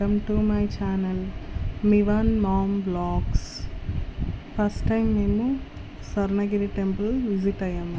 Welcome to my channel మివన్ mom blogs. First time మేము Swarnagiri temple visit అయ్యాము.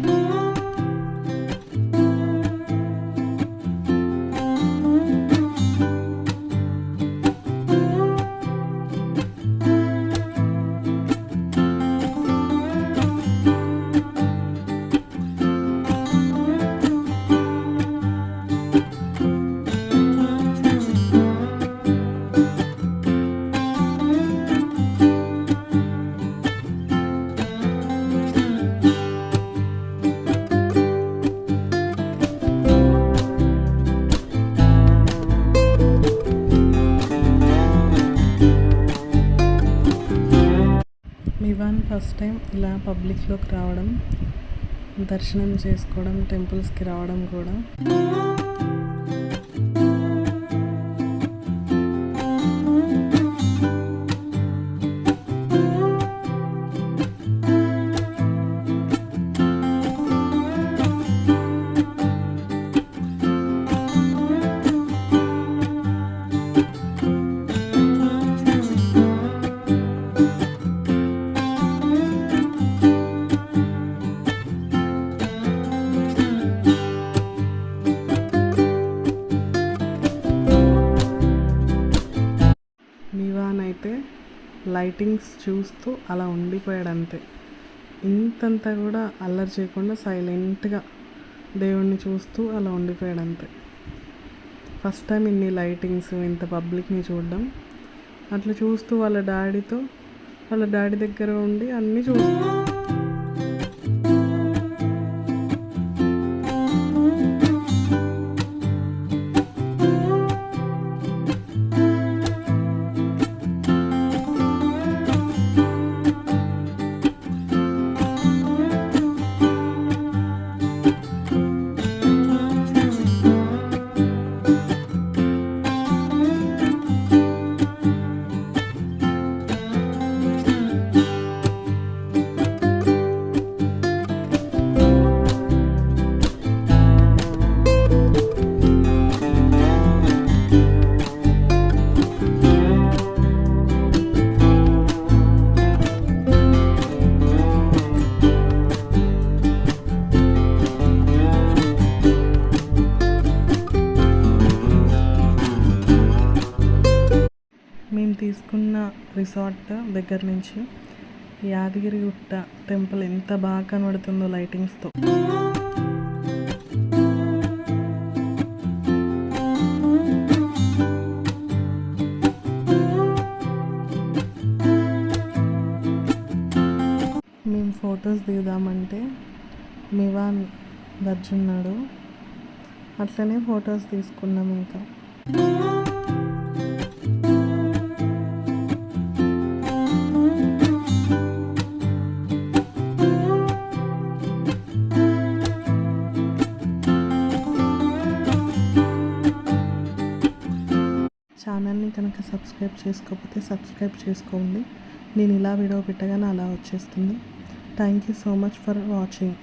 మివాన్ first time ఇలా పబ్లిక్లోకి రావడం దర్శనం చేసుకోవడం టెంపుల్స్కి రావడం కూడా. అయితే లైటింగ్స్ చూస్తూ అలా ఉండిపోయాడు అంతే ఇంతంతా కూడా అల్లరి చేయకుండా సైలెంట్గా దేవుణ్ణి చూస్తూ అలా ఉండిపోయాడు అంతే ఫస్ట్ టైం ఇన్ని లైటింగ్స్ ఇంత పబ్లిక్ని చూడడం. అట్లా చూస్తూ వాళ్ళ డాడీతో వాళ్ళ డాడీ దగ్గర ఉండి అన్నీ చూస్తూ తీసుకున్న రిసార్ట్ దగ్గర నుంచి యాదగిరి గుట్ట టెంపుల్ ఎంత బాగా కనబడుతుందో లైటింగ్స్తో. మేము ఫొటోస్ దిగుదామంటే మివాన్ దర్జున్నాడు అట్లనే ఫొటోస్ తీసుకున్నాం ఇంకా. కనుక సబ్స్క్రైబ్ చేసుకోకపోతే సబ్స్క్రైబ్ చేసుకోండి. నేను ఇలా వీడియో పెట్టగానే అలా వచ్చేస్తుంది. Thank you so much for watching